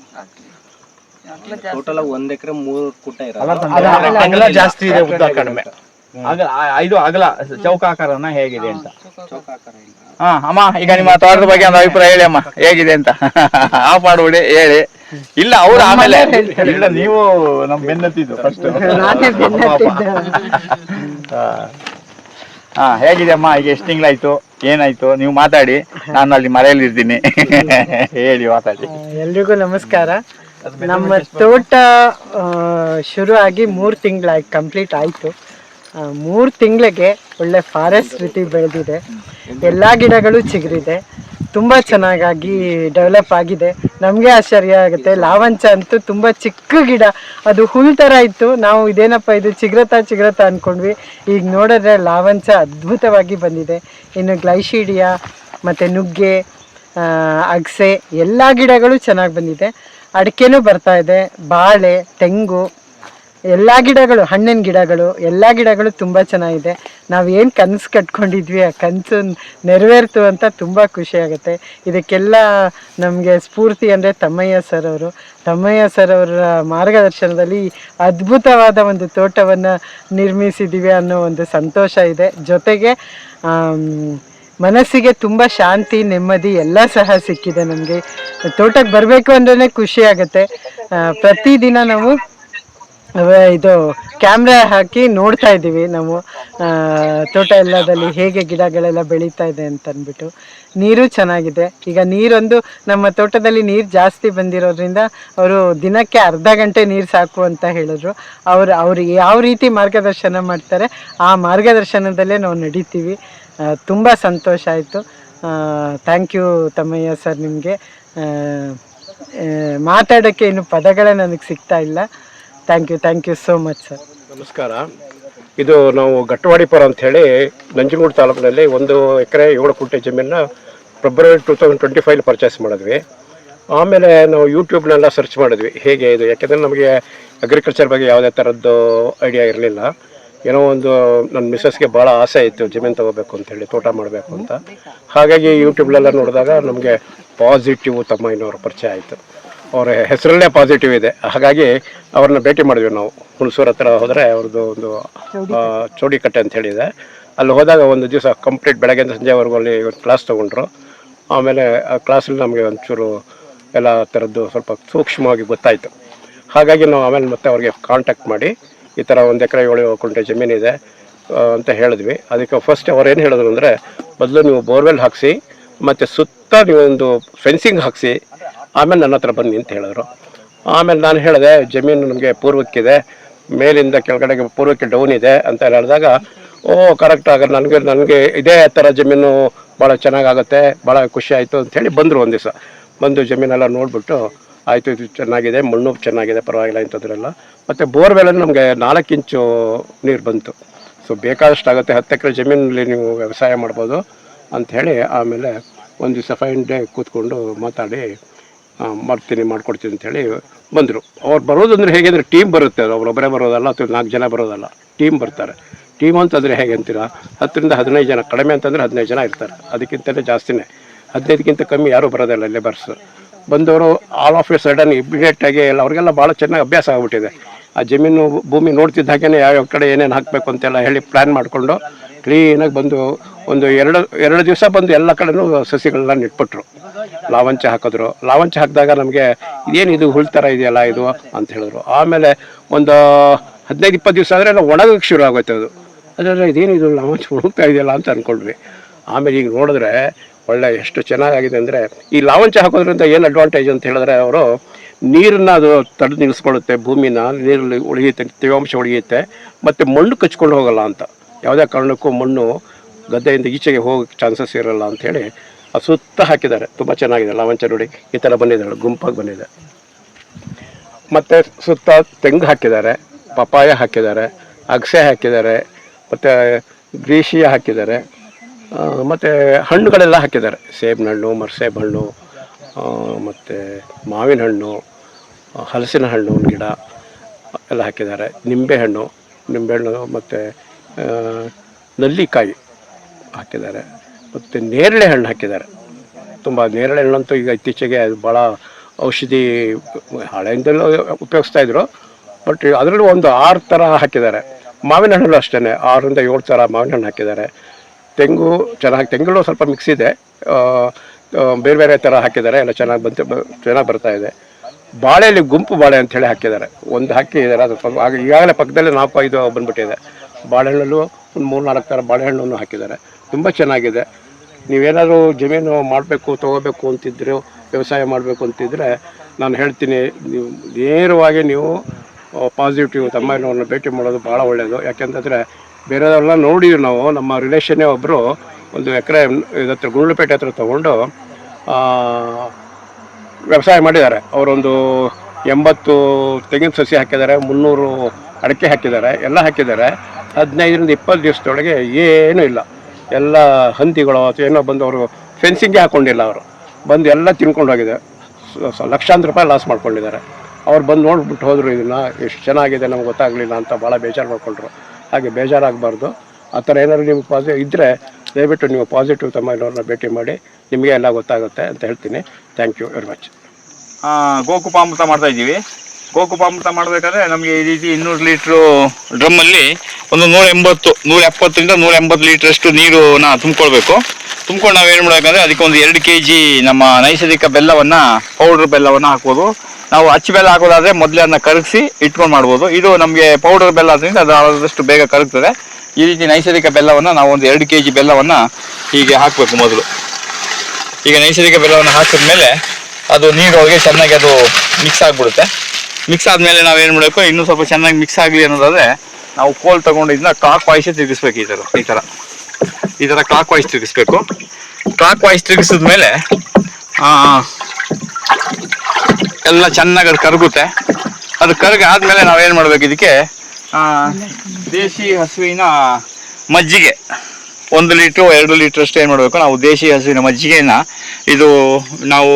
ಟೋಟಲ್ ಒಂದ್ ಎಕರೆ ಮೂರು ಕುಟ ಇರಲ್ಲ ಜಾಸ್ತಿ ಇದೆ ಉದ್ದ ಕಡಿಮೆ ಇದು ಅಗಲ ಚೌಕಾಕಾರನ ಹೇಗಿದೆ ಅಂತ ಹಾ ಅಮ್ಮ ಈಗ ನಿಮ್ಮ ತೋಟದ ಬಗ್ಗೆ ಒಂದು ಅಭಿಪ್ರಾಯ ಹೇಳಿ ಅಮ್ಮ ಹೇಗಿದೆ ಅಂತ ಆಫ್ ಮಾಡ್ಬಿಡಿ ಹೇಳಿ ಇಲ್ಲ ಅವ್ರು ಆಮೇಲೆ ಇಲ್ಲ ನೀವು ನಮ್ ಬೆನ್ನತ್ತಿದ್ದು ಫಸ್ಟ್ ನಾನೇ ಬೆನ್ನತ್ತಿದ್ದೆ. ಹಾ ಹೇಗಿದೆ ಅಮ್ಮ ಈಗ ಎಷ್ಟು ತಿಂಗಳಾಯ್ತು? ಏನಾಯ್ತು? ನೀವು ಮಾತಾಡಿ. ನಾನು ಅಲ್ಲಿ ಮರೆಯಲ್ಲಿ ಇರ್ತೀನಿ. ಹೇಳಿ ಮಾತಾಡಿ. ಎಲ್ರಿಗೂ ನಮಸ್ಕಾರ. ನಮ್ಮ ತೋಟ ಶುರು ಆಗಿ ಮೂರು ತಿಂಗಳಾಗಿ ಕಂಪ್ಲೀಟ್ ಆಯಿತು. ಮೂರು ತಿಂಗಳಿಗೆ ಒಳ್ಳೆ ಫಾರೆಸ್ಟ್ ರೀತಿ ಬೆಳೆದಿದೆ. ಎಲ್ಲ ಗಿಡಗಳು ಚಿಗುರಿದೆ. ತುಂಬ ಚೆನ್ನಾಗಾಗಿ ಡೆವಲಪ್ ಆಗಿದೆ. ನಮಗೆ ಆಶ್ಚರ್ಯ ಆಗುತ್ತೆ. ಲಾವಂಚ ಅಂತೂ ತುಂಬ ಚಿಕ್ಕ ಗಿಡ. ಅದು ಹುಲ್ ಥರ ಇತ್ತು. ನಾವು ಇದೇನಪ್ಪ ಇದು ಚಿಗ್ರತ ಚಿಗ್ರತ ಅಂದ್ಕೊಂಡ್ವಿ ಈಗ ನೋಡಿದ್ರೆ ಲಾವಂಚ ಅದ್ಭುತವಾಗಿ ಬಂದಿದೆ. ಇನ್ನು ಗ್ಲೈಶೀಡಿಯಾ, ಮತ್ತು ನುಗ್ಗೆ ಅಗಸೆ, ಎಲ್ಲ ಗಿಡಗಳು ಚೆನ್ನಾಗಿ ಬಂದಿದೆ. ಅಡಿಕೆನೂ ಬರ್ತಾ ಇದೆ. ಬಾಳೆ, ತೆಂಗು ಎಲ್ಲ ಗಿಡಗಳು ಹಣ್ಣಿನ ಗಿಡಗಳು ಎಲ್ಲ ಗಿಡಗಳು ತುಂಬ ಚೆನ್ನಾಗಿದೆ. ನಾವು ಏನು ಕನಸು ಕಟ್ಕೊಂಡಿದ್ವಿ ಆ ಕನಸು ನೆರವೇರ್ತು ಅಂತ ತುಂಬ ಖುಷಿ ಆಗುತ್ತೆ. ಇದಕ್ಕೆಲ್ಲ ನಮಗೆ ಸ್ಫೂರ್ತಿ ಅಂದರೆ ತಮ್ಮಯ್ಯ ಸರ್ ಅವರು. ತಮ್ಮಯ್ಯ ಸರ್ ಅವರ ಮಾರ್ಗದರ್ಶನದಲ್ಲಿ ಅದ್ಭುತವಾದ ಒಂದು ತೋಟವನ್ನು ನಿರ್ಮಿಸಿದ್ದೀವಿ ಅನ್ನೋ ಒಂದು ಸಂತೋಷ ಇದೆ. ಜೊತೆಗೆ ಮನಸ್ಸಿಗೆ ತುಂಬ ಶಾಂತಿ ನೆಮ್ಮದಿ ಎಲ್ಲ ಸಹ ಸಿಕ್ಕಿದೆ ನಮಗೆ. ತೋಟಕ್ಕೆ ಬರಬೇಕು ಅಂದ್ರೆ ಖುಷಿ ಆ, ಪ್ರತಿದಿನ ನಾವು ಇದು ಕ್ಯಾಮ್ರಾ ಹಾಕಿ ನೋಡ್ತಾ ಇದ್ದೀವಿ ನಾವು. ತೋಟ ಎಲ್ಲದಲ್ಲಿ ಹೇಗೆ ಗಿಡಗಳೆಲ್ಲ ಬೆಳೀತಾ ಇದೆ ಅಂತ ಅಂದ್ಬಿಟ್ಟು. ನೀರು ಚೆನ್ನಾಗಿದೆ. ಈಗ ನೀರೊಂದು ನಮ್ಮ ತೋಟದಲ್ಲಿ ನೀರು ಜಾಸ್ತಿ ಬಂದಿರೋದ್ರಿಂದ ಅವರು ದಿನಕ್ಕೆ ಅರ್ಧ ಗಂಟೆ ನೀರು ಸಾಕು ಅಂತ ಹೇಳಿದ್ರು. ಅವರು ಅವರು ಯಾವ ರೀತಿ ಮಾರ್ಗದರ್ಶನ ಮಾಡ್ತಾರೆ ಆ ಮಾರ್ಗದರ್ಶನದಲ್ಲೇ ನಾವು ನಡೀತೀವಿ. ತುಂಬ ಸಂತೋಷ ಆಯಿತು. ಥ್ಯಾಂಕ್ ಯು ತಮ್ಮಯ್ಯ ಸರ್ ನಿಮಗೆ. ಮಾತಾಡೋಕ್ಕೆ ಇನ್ನು ಪದಗಳೇ ನನಗೆ ಸಿಗ್ತಾ ಇಲ್ಲ. Thank you thank you so much sir ನಮಸ್ಕಾರ. ಇದು ನಾವು ಘಟ್ಟವಾಡಿಪುರ ಅಂತ ಹೇಳಿ ನಂಜನಗೂಡು ತಾಲೂಕಿನಲ್ಲಿ ಒಂದು ಎಕರೆ ಏಳು ಕುಂಟೆ ಜಮೀನ February two thousand twenty five purchase ಮಾಡಿದ್ವಿ. ಆಮೇಲೆ ನಾವು ಯೂಟ್ಯೂಬ್ನೆಲ್ಲ ಸರ್ಚ್ ಮಾಡಿದ್ವಿ. ಹೇಗೆ ಇದು? ಯಾಕೆಂದರೆ ನಮಗೆ ಅಗ್ರಿಕಲ್ಚರ್ ಬಗ್ಗೆ ಯಾವುದೇ ಥರದ್ದು ಐಡಿಯಾ ಇರಲಿಲ್ಲ. ಏನೋ ಒಂದು ನನ್ನ ಮಿಸ್ಸಸ್ಗೆ ಭಾಳ ಆಸೆ ಇತ್ತು, ಜಮೀನು ತೊಗೋಬೇಕು ಅಂತೇಳಿ ತೋಟ ಮಾಡಬೇಕು ಅಂತ. ಹಾಗಾಗಿ ಯೂಟ್ಯೂಬ್ಲೆಲ್ಲ ನೋಡಿದಾಗ ನಮಗೆ ಪಾಸಿಟಿವ್ ತಮ್ಮ ಇನ್ನೋರು ಪರಿಚಯ ಆಯಿತು. ಅವರ ಹೆಸರಲ್ಲೇ ಪಾಸಿಟಿವ್ ಇದೆ. ಹಾಗಾಗಿ ಅವ್ರನ್ನ ಭೇಟಿ ಮಾಡಿದ್ವಿ ನಾವು. ಹುಣಸೂರು ಹತ್ರ ಹೋದರೆ ಅವ್ರದ್ದು ಒಂದು ಚೌಡಿಕಟ್ಟೆ ಅಂತ ಹೇಳಿದೆ. ಅಲ್ಲಿ ಹೋದಾಗ ಒಂದು ದಿವಸ ಕಂಪ್ಲೀಟ್ ಬೆಳಗ್ಗೆಯಿಂದ ಸಂಜೆವರೆಗೂ ಅಲ್ಲಿ ಒಂದು ಕ್ಲಾಸ್ ತೊಗೊಂಡ್ರು. ಆಮೇಲೆ ಆ ಕ್ಲಾಸಲ್ಲಿ ನಮಗೆ ಒಂಚೂರು ಎಲ್ಲ ಥರದ್ದು ಸ್ವಲ್ಪ ಸೂಕ್ಷ್ಮವಾಗಿ ಗೊತ್ತಾಯಿತು. ಹಾಗಾಗಿ ನಾವು ಆಮೇಲೆ ಮತ್ತೆ ಅವ್ರಿಗೆ ಕಾಂಟ್ಯಾಕ್ಟ್ ಮಾಡಿ ಈ ಥರ ಒಂದು ಎಕರೆ ಏಳು ಕುಂಟೆ ಜಮೀನಿದೆ ಅಂತ ಹೇಳಿದ್ವಿ. ಅದಕ್ಕೆ ಫಸ್ಟ್ ಅವ್ರು ಏನು ಹೇಳಿದ್ರು ಅಂದರೆ ಮೊದಲು ನೀವು ಬೋರ್ವೆಲ್ ಹಾಕಿಸಿ ಮತ್ತು ಸುತ್ತ ನೀವೊಂದು ಒಂದು ಫೆನ್ಸಿಂಗ್ ಹಾಕಿಸಿ ಆಮೇಲೆ ನನ್ನ ಹತ್ರ ಬನ್ನಿ ಅಂತ ಹೇಳಿದ್ರು. ಆಮೇಲೆ ನಾನು ಹೇಳಿದೆ, ಜಮೀನು ನಮಗೆ ಪೂರ್ವಕ್ಕಿದೆ, ಮೇಲಿಂದ ಕೆಳಗಡೆಗೆ ಪೂರ್ವಕ್ಕೆ ಡೌನ್ ಇದೆ ಅಂತ ಹೇಳಿದಾಗ, ಓ ಕರೆಕ್ಟ್ ಆಗ ನನಗೆ ನನಗೆ ಇದೇ ಥರ ಜಮೀನು ಭಾಳ ಚೆನ್ನಾಗಾಗುತ್ತೆ, ಭಾಳ ಖುಷಿ ಆಯಿತು ಅಂಥೇಳಿ ಬಂದರು ಒಂದು ದಿವಸ. ಬಂದು ಜಮೀನೆಲ್ಲ ನೋಡಿಬಿಟ್ಟು, ಆಯಿತು, ಇದು ಚೆನ್ನಾಗಿದೆ, ಮಣ್ಣು ಚೆನ್ನಾಗಿದೆ, ಪರವಾಗಿಲ್ಲ ಇಂಥದ್ರೆಲ್ಲ. ಮತ್ತು ಬೋರ್ವೆಲಲ್ಲಿ ನಮಗೆ ನಾಲ್ಕು ಇಂಚು ನೀರು ಬಂತು. ಸೊ ಬೇಕಾದಷ್ಟು ಆಗುತ್ತೆ, ಹತ್ತು ಎಕರೆ ಜಮೀನಲ್ಲಿ ನೀವು ವ್ಯವಸಾಯ ಮಾಡ್ಬೋದು ಅಂಥೇಳಿ ಆಮೇಲೆ ಒಂದು ದಿವಸ ಫೈನ್ ಡೇ ಕೂತ್ಕೊಂಡು ಮಾತಾಡಿ ಮಾಡ್ತೀನಿ ಮಾಡ್ಕೊಡ್ತೀನಿ ಅಂತೇಳಿ ಬಂದರು. ಅವ್ರು ಬರೋದಂದ್ರೆ ಹೇಗೆ ಅಂದರೆ ಟೀಮ್ ಬರುತ್ತೆ ಅದು. ಒಬ್ಬರೊಬ್ಬರೇ ಬರೋದಲ್ಲ, ಅಥವಾ ನಾಲ್ಕು ಜನ ಬರೋದಲ್ಲ. ಟೀಮ್ ಬರ್ತಾರೆ. ಟೀಮ್ ಅಂತಂದರೆ ಹೇಗೆ ಅಂತೀರಾ? ಹತ್ತರಿಂದ ಹದಿನೈದು ಜನ, ಕಡಿಮೆ ಅಂತಂದರೆ ಹದಿನೈದು ಜನ ಇರ್ತಾರೆ. ಅದಕ್ಕಿಂತಲೇ ಜಾಸ್ತಿನೇ. ಹದಿನೈದಕ್ಕಿಂತ ಕಮ್ಮಿ ಯಾರೂ ಬರೋದಿಲ್ಲ ಲೇಬರ್ಸ್ ಬಂದವರು ಆಲ್ ಆಫ್ ಎ ಸಡನ್ ಇಮಿಡಿಯೇಟಾಗಿ ಎಲ್ಲ, ಅವ್ರಿಗೆಲ್ಲ ಭಾಳ ಚೆನ್ನಾಗಿ ಅಭ್ಯಾಸ ಆಗಿಬಿಟ್ಟಿದೆ. ಆ ಜಮೀನು ಭೂಮಿ ನೋಡ್ತಿದ್ದ ಹಾಗೆಯೇ ಯಾವ್ಯಾವ ಕಡೆ ಏನೇನು ಹಾಕಬೇಕು ಅಂತೆಲ್ಲ ಹೇಳಿ ಪ್ಲ್ಯಾನ್ ಮಾಡಿಕೊಂಡು ಕ್ಲೀನಾಗಿ ಬಂದು ಒಂದು ಎರಡು ಎರಡು ದಿವಸ ಬಂದು ಎಲ್ಲ ಕಡೆನೂ ಸಸಿಗಳನ್ನ ನೆಟ್ಬಿಟ್ರು. ಲಾವಂಚ ಹಾಕಿದ್ರು. ಲಾವಂಚ ಹಾಕಿದಾಗ ನಮಗೆ ಇದೇನು ಇದು ಥರ ಇದೆಯಲ್ಲ ಇದು ಅಂತ ಹೇಳಿದ್ರು. ಆಮೇಲೆ ಒಂದು ಹದಿನೈದು, ಇಪ್ಪತ್ತು ದಿವಸ ಆದರೆ ನಾವು ಒಣಗಕ್ಕೆ ಶುರು ಆಗುತ್ತೆ ಅದು. ಅದರ ಇದೇನು ಇದು ಲಾವಂಚ ಹುಡುಕ್ತಾ ಇದೆಯಲ್ಲ ಅಂತ ಅಂದ್ಕೊಂಡ್ವಿ ಆಮೇಲೆ ಈಗ ನೋಡಿದ್ರೆ ಒಳ್ಳೆ ಎಷ್ಟು ಚೆನ್ನಾಗಿದೆ ಅಂದರೆ ಈ ಲಾವಂಚ ಹಾಕೋದ್ರಿಂದ ಏನು ಅಡ್ವಾಂಟೇಜ್ ಅಂತ ಹೇಳಿದ್ರೆ ಅವರು ನೀರನ್ನ ಅದು ತಡೆದು ನಿಲ್ಲಿಸ್ಕೊಳ್ಳುತ್ತೆ ಭೂಮಿನ ನೀರಲ್ಲಿ ಉಳಿಯುತ್ತೆ, ತೇವಾಂಶ ಉಳಿಯುತ್ತೆ, ಮತ್ತು ಮಣ್ಣು ಕಚ್ಕೊಂಡು ಹೋಗಲ್ಲ ಅಂತ. ಯಾವುದೇ ಕಾರಣಕ್ಕೂ ಮಣ್ಣು ಗದ್ದೆಯಿಂದ ಈಚೆಗೆ ಹೋಗೋಕ್ಕೆ ಚಾನ್ಸಸ್ ಇರಲ್ಲ ಅಂಥೇಳಿ ಅದು ಸುತ್ತ ಹಾಕಿದ್ದಾರೆ. ತುಂಬ ಚೆನ್ನಾಗಿದೆ. ಲಾವಂಚ ನೋಡಿ ಈ ಥರ ಬಂದಿದ್ದಾರೆ ಗುಂಪಾಗಿ ಬಂದಿದೆ. ಮತ್ತು ಸುತ್ತ ತೆಂಗು ಹಾಕಿದ್ದಾರೆ. ಪಪಾಯ ಹಾಕಿದ್ದಾರೆ. ಅಗಸೆ ಹಾಕಿದ್ದಾರೆ. ಮತ್ತು ಗ್ರೀಶಿಯ ಹಾಕಿದ್ದಾರೆ. ಮತ್ತು ಹಣ್ಣುಗಳೆಲ್ಲ ಹಾಕಿದ್ದಾರೆ. ಸೇಬಿನ ಹಣ್ಣು, ಮರ್ಸೇಬ್ ಹಣ್ಣು ಮತ್ತು ಮಾವಿನ ಹಣ್ಣು, ಹಲಸಿನ ಹಣ್ಣು, ಗಿಡ ಎಲ್ಲ ಹಾಕಿದ್ದಾರೆ. ನಿಂಬೆ ಹಣ್ಣು, ಮತ್ತು ನಲ್ಲಿಕಾಯಿ ಹಾಕಿದ್ದಾರೆ. ಮತ್ತು ನೇರಳೆ ಹಣ್ಣು ಹಾಕಿದ್ದಾರೆ. ತುಂಬ ನೇರಳೆ ಹಣ್ಣಂತೂ ಈಗ ಇತ್ತೀಚೆಗೆ ಅದು ಭಾಳ ಔಷಧಿ ಹಳೆಯಿಂದಲೂ ಉಪಯೋಗಿಸ್ತಾ ಇದ್ರು. ಬಟ್ ಅದರಲ್ಲೂ ಒಂದು ಆರು ಥರ ಹಾಕಿದ್ದಾರೆ. ಮಾವಿನ ಹಣ್ಣು ಅಷ್ಟೇ ಆರರಿಂದ ಏಳು ಥರ ಮಾವಿನ ಹಣ್ಣು ಹಾಕಿದ್ದಾರೆ. ತೆಂಗು ಚೆನ್ನಾಗಿ ತೆಂಗಲ್ಲೂ ಸ್ವಲ್ಪ ಮಿಕ್ಸ್ ಇದೆ. ಬೇರೆ ಬೇರೆ ಥರ ಹಾಕಿದ್ದಾರೆ. ಎಲ್ಲ ಚೆನ್ನಾಗಿ ಬಂತು ಚೆನ್ನಾಗಿ ಬರ್ತಾ ಇದೆ. ಬಾಳೆಯಲ್ಲಿ ಗುಂಪು ಬಾಳೆ ಅಂತ ಹೇಳಿ ಹಾಕಿದ್ದಾರೆ. ಒಂದು ಹಾಕಿದ್ದಾರೆ ಅದು ಸ್ವಲ್ಪ ಈಗಾಗಲೇ ಪಕ್ಕದಲ್ಲೇ ನಾಲ್ಕು, ಐದು ಬಂದ್ಬಿಟ್ಟಿದೆ. ಬಾಳೆಹಣ್ಣಲ್ಲೂ ಒಂದು ಮೂರು ನಾಲ್ಕು ಥರ ಬಾಳೆಹಣ್ಣನ್ನು ಹಾಕಿದ್ದಾರೆ. ತುಂಬ ಚೆನ್ನಾಗಿದೆ. ನೀವೇನಾದರೂ ಜಮೀನು ಮಾಡಬೇಕು, ತೊಗೋಬೇಕು ಅಂತಿದ್ರು, ವ್ಯವಸಾಯ ಮಾಡಬೇಕು ಅಂತಿದ್ರೆ ನಾನು ಹೇಳ್ತೀನಿ, ನೀವು ನೇರವಾಗಿ ನೀವು ಪಾಸಿಟಿವ್ ತಮ್ಮನವ್ರನ್ನ ಭೇಟಿ ಮಾಡೋದು ಭಾಳ ಒಳ್ಳೆಯದು ಯಾಕೆಂತಂದರೆ ಬೇರೆದವ್ರನ್ನ ನೋಡಿದ್ವಿ ನಾವು, ನಮ್ಮ ರಿಲೇಷನ್ನೇ ಒಬ್ಬರು ಒಂದು ಎಕರೆ ಇದತ್ರ ಗುಂಡ್ಲುಪೇಟೆ ಹತ್ರ ತೊಗೊಂಡು ವ್ಯವಸಾಯ ಮಾಡಿದ್ದಾರೆ. ಅವರೊಂದು ಎಂಬತ್ತು ತೆಂಗಿನ ಸಸಿ ಹಾಕಿದ್ದಾರೆ, ಮುನ್ನೂರು ಅಡಿಕೆ ಹಾಕಿದ್ದಾರೆ, ಎಲ್ಲ ಹಾಕಿದ್ದಾರೆ. ಹದಿನೈದರಿಂದ ಇಪ್ಪತ್ತು ದಿವಸದೊಳಗೆ ಏನೂ ಇಲ್ಲ. ಎಲ್ಲ ಹಂತಿಗಳು ಅಥವಾ ಏನೋ ಬಂದು ಅವರು ಫೆನ್ಸಿಂಗೇ ಹಾಕ್ಕೊಂಡಿಲ್ಲ ಅವರು. ಬಂದು ಎಲ್ಲ ತಿನ್ಕೊಂಡು ಹೋಗಿದೆ. ಲಕ್ಷಾಂತರ ರೂಪಾಯಿ ಲಾಸ್ ಮಾಡ್ಕೊಂಡಿದ್ದಾರೆ. ಅವ್ರು ಬಂದು ನೋಡ್ಬಿಟ್ಟು ಹೋದರು ಇದನ್ನು ಎಷ್ಟು ಚೆನ್ನಾಗಿದೆ ನಮ್ಗೆ ಗೊತ್ತಾಗಲಿಲ್ಲ ಅಂತ ಭಾಳ ಬೇಜಾರು ಮಾಡ್ಕೊಂಡ್ರು. ಹಾಗೆ ಬೇಜಾರಾಗಬಾರ್ದು. ಆ ಥರ ಏನಾದ್ರು ನಿಮ್ಗೆ ಪಾಸಿ ಇದ್ದರೆ ದಯವಿಟ್ಟು ನೀವು ಪಾಸಿಟಿವ್ ತಮ್ಮನವ್ರನ್ನ ಭೇಟಿ ಮಾಡಿ. ನಿಮಗೆ ಎಲ್ಲ ಗೊತ್ತಾಗುತ್ತೆ ಅಂತ ಹೇಳ್ತೀನಿ. ಥ್ಯಾಂಕ್ ಯು ವೆರಿ ಮಚ್ ಗೋಕುಪಾಮೃತ ಮಾಡ್ತಾ ಇದ್ದೀವಿ. ಗೋಕುಪಾಮೃತ ಮಾಡಬೇಕಾದ್ರೆ ನಮಗೆ ಈ ರೀತಿ ಇನ್ನೂರು ಲೀಟ್ರು ಡ್ರಮ್ಮಲ್ಲಿ ಒಂದು ನೂರ ಎಂಬತ್ತು ನೂರ ಎಪ್ಪತ್ತರಿಂದ ನೂರ ಎಂಬತ್ತು ಲೀಟ್ರಷ್ಟು ನೀರನ್ನ ತುಂಬಿಕೊಳ್ಬೇಕು. ತುಂಬ್ಕೊಂಡು ನಾವು ಏನು ಮಾಡಬೇಕಂದ್ರೆ ಅದಕ್ಕೆ ಒಂದು ಎರಡು ಕೆ ಜಿ ನಮ್ಮ ನೈಸರ್ಗಿಕ ಬೆಲ್ಲವನ್ನು ಪೌಡ್ರ್ ಬೆಲ್ಲವನ್ನು ಹಾಕ್ಬೋದು. ನಾವು ಅಚ್ಚು ಬೆಲ್ಲ ಹಾಕೋದಾದ್ರೆ ಮೊದಲೇ ಅದನ್ನ ಕರಗಿಸಿ ಇಟ್ಕೊಂಡು ಮಾಡ್ಬೋದು. ಇದು ನಮಗೆ ಪೌಡರ್ ಬೆಲ್ಲ ಅದರಿಂದ ಅದು ಆದಷ್ಟು ಬೇಗ ಕರಗ್ತದೆ. ಈ ರೀತಿ ನೈಸರ್ಗಿಕ ಬೆಲ್ಲವನ್ನು ನಾವು ಒಂದು ಎರಡು ಕೆ ಜಿ ಬೆಲ್ಲವನ್ನು ಹೀಗೆ ಹಾಕಬೇಕು ಮೊದಲು. ಈಗ ನೈಸರ್ಗಿಕ ಬೆಲ್ಲವನ್ನು ಹಾಕಿದ್ಮೇಲೆ ಅದು ನೀರೊಳಗೆ ಚೆನ್ನಾಗಿ ಅದು ಮಿಕ್ಸ್ ಆಗಿಬಿಡುತ್ತೆ. ಮಿಕ್ಸ್ ಆದಮೇಲೆ ನಾವು ಏನು ಮಾಡಬೇಕು? ಇನ್ನೂ ಸ್ವಲ್ಪ ಚೆನ್ನಾಗಿ ಮಿಕ್ಸ್ ಆಗಲಿ ಅನ್ನೋದಾದ್ರೆ ನಾವು ಕೋಲ್ ತಗೊಂಡು ಇದನ್ನ ಕ್ಲಾಕ್ ವಾಯ್ಸ್ ತಿರುಗಿಸ್ಬೇಕು ಈ ಥರ ಈ ಥರ ಈ ಥರ ಕ್ಲಾಕ್ ವಾಯ್ಸ್ ತಿರುಗಿಸ್ಬೇಕು. ಕ್ಲಾಕ್ ವಾಯ್ಸ್ ತಿರುಗಿಸಿದ್ಮೇಲೆ ಎಲ್ಲ ಚೆನ್ನಾಗಿ ಅದು ಕರಗುತ್ತೆ. ಅದು ಕರಗ ಆದಮೇಲೆ ನಾವೇನು ಮಾಡಬೇಕು ಇದಕ್ಕೆ? ಆ, ದೇಶಿ ಹಸುವಿನ ಮಜ್ಜಿಗೆ. ಒಂದು ಲೀಟ್ರು ಎರಡು ಲೀಟ್ರ್ ಅಷ್ಟು ಏನು ಮಾಡಬೇಕು? ನಾವು ದೇಶಿ ಹಸುವಿನ ಮಜ್ಜಿಗೆನ ಇದು ನಾವು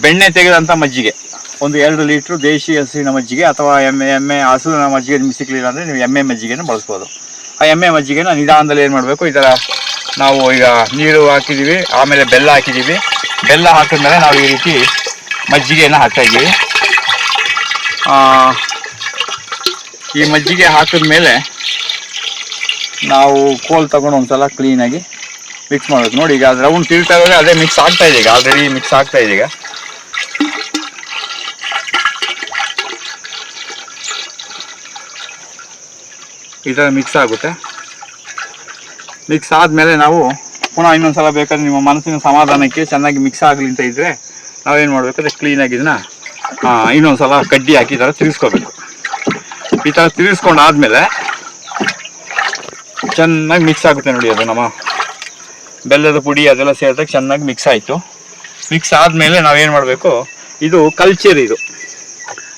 ಬೆಣ್ಣೆ ತೆಗೆದಂಥ ಮಜ್ಜಿಗೆ. ಒಂದು ಎರಡು ಲೀಟ್ರ್ ದೇಶಿ ಹಸುವಿನ ಮಜ್ಜಿಗೆ ಅಥವಾ ಎಮ್ಮೆ ಎಮ್ಮೆ ಹಸುವಿನ ಮಜ್ಜಿಗೆ ನಿಮ್ಗೆ ಸಿಕ್ಕಲಿಲ್ಲ ಅಂದರೆ ನೀವು ಎಮ್ಮೆ ಮಜ್ಜಿಗೆನ ಬಳಸ್ಬೋದು. ಆ ಎಮ್ಮೆ ಮಜ್ಜಿಗೆನ ನಿಧಾನದಲ್ಲಿ ಏನು ಮಾಡಬೇಕು? ಈ ಥರ ನಾವು ಈಗ ನೀರು ಹಾಕಿದ್ದೀವಿ ಆಮೇಲೆ ಬೆಲ್ಲ ಹಾಕಿದ್ದೀವಿ ಬೆಲ್ಲ ಹಾಕಿದ ಮೇಲೆ ನಾವು ಈ ರೀತಿ ಮಜ್ಜಿಗೆಯನ್ನು ಹಾಕ್ತಾ ಇದ್ದೀವಿ. ಆ, ಈ ಮಜ್ಜಿಗೆ ಹಾಕಿದ್ಮೇಲೆ ನಾವು ಕೋಲ್ ತಗೊಂಡು ಒಂದ್ಸಲ ಕ್ಲೀನಾಗಿ ಮಿಕ್ಸ್ ಮಾಡಬೇಕು. ನೋಡಿ ಈಗ ರೌಂಡ್ ತಿಳ್ತಾ ಇದ್ದಾರೆ ಅದೇ ಮಿಕ್ಸ್ ಆಗ್ತಾ ಇದೆ ಈಗ ಆಲ್ರೆಡಿ ಮಿಕ್ಸ್ ಆಗ್ತಾ ಇದೆ ಈಗ. ಈ ಥರ ಮಿಕ್ಸ್ ಆಗುತ್ತೆ. ಮಿಕ್ಸ್ ಆದಮೇಲೆ ನಾವು ಪುನಃ ಇನ್ನೊಂದ್ಸಲ ಬೇಕಾದ್ರೆ ನಿಮ್ಮ ಮನಸ್ಸಿನ ಸಮಾಧಾನಕ್ಕೆ ಚೆನ್ನಾಗಿ ಮಿಕ್ಸ್ ಆಗಲಿ ಅಂತ ಇದ್ದರೆ ನಾವೇನು ಮಾಡಬೇಕಾದ್ರೆ ಕ್ಲೀನಾಗಿ ಇದನ್ನ ಇನ್ನೊಂದು ಸಲ ಕಡ್ಡಿ ಹಾಕಿ ಈ ಥರ ತಿರ್ಗಿಸ್ಕೋಬೇಕು ಈ ಥರ ತಿರ್ಗಿಸ್ಕೊಂಡು ಆದಮೇಲೆ ಚೆನ್ನಾಗಿ ಮಿಕ್ಸ್ ಆಗುತ್ತೆ ನೋಡಿ ಅದು ನಮ್ಮ ಬೆಲ್ಲದ ಪುಡಿ ಅದೆಲ್ಲ ಸೇರಿದಾಗ ಚೆನ್ನಾಗಿ ಮಿಕ್ಸ್ ಆಯಿತು. ಮಿಕ್ಸ್ ಆದಮೇಲೆ ನಾವೇನು ಮಾಡಬೇಕು? ಇದು ಕಲ್ಚರ್ ಇದು.